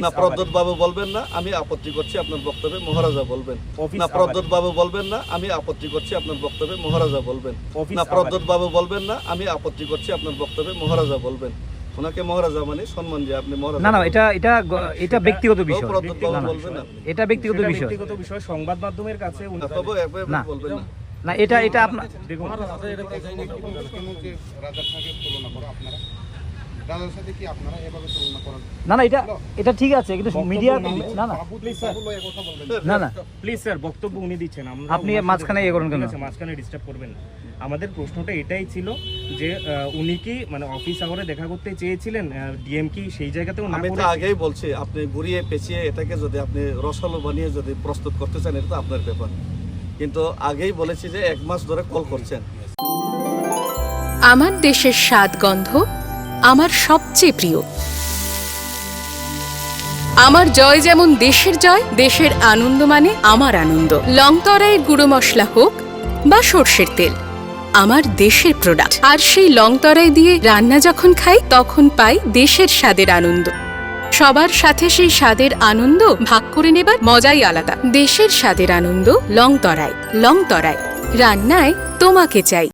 না বাবু বলবেন না আমি আপত্তি করছি আপনার বক্তব্যে মহারাজা বলবেন। না আবার- বাবু বলবেন না আমি আপত্তি করছি আপনার বক্তব্যে মহারাজা বলবেন। না আবার- বাবু বলবেন না আমি আপত্তি করছি আপনার বক্তব্যে মহারাজা বলবেন। ওনাকে মহারাজা মানে সম্মান দিয়ে আপনি মহারাজা না না এটা এটা এটা ব্যক্তিগত বিষয়। এটা ব্যক্তিগত বিষয়। ব্যক্তিগত বিষয় সংবাদ মাধ্যমের কাছে উনি- না, তবু একবার না। বলবেন না। না এটা এটা আপনার রাজার সাথে তুলনা করো আপনারা। রাজার সাথে কি আপনারা এভাবে তুলনা করেন? না না এটা এটা ঠিক আছে কিন্তু মিডিয়া না না না। না প্লিজ স্যার বক্তব্য উনি দিচ্ছেন। আমরা আপনি মাঝখানে ইয়ে করেন কেন? মাঝখানে ডিস্টার্ব করবেন না। আমাদের প্রশ্নটা এটাই ছিল যে উনি কি মানে অফিস আওয়ারে দেখা করতে চেয়েছিলেন? ডিএম কি সেই জায়গাতেও না আমি তো আগেই বলছি আপনি ঘুরিয়ে পেঁচিয়ে এটাকে যদি আপনি রসালো বানিয়ে যদি প্রস্তুত করতে চান এটা তো আপনার ব্যাপার। কিন্তু আগেই বলেছি যে এক মাস ধরে কল করছেন। আমার দেশের স্বাদ গন্ধ আমার সবচেয়ে প্রিয়। আমার জয় যেমন দেশের জয়, দেশের আনন্দ মানে আমার আনন্দ। লংতরাইয়ের গুঁড়ো মশলা হোক বা সর্ষের তেল, আমার দেশের প্রোডাক্ট আর সেই লংতরাই দিয়ে রান্না যখন খাই, তখন পাই দেশের স্বাদের আনন্দ। সবার সাথে সেই স্বাদের আনন্দ ভাগ করে নেবার মজাই আলাদা। দেশের স্বাদের আনন্দ লংতরাই লংতরাই রান্নায় তোমাকে চাই।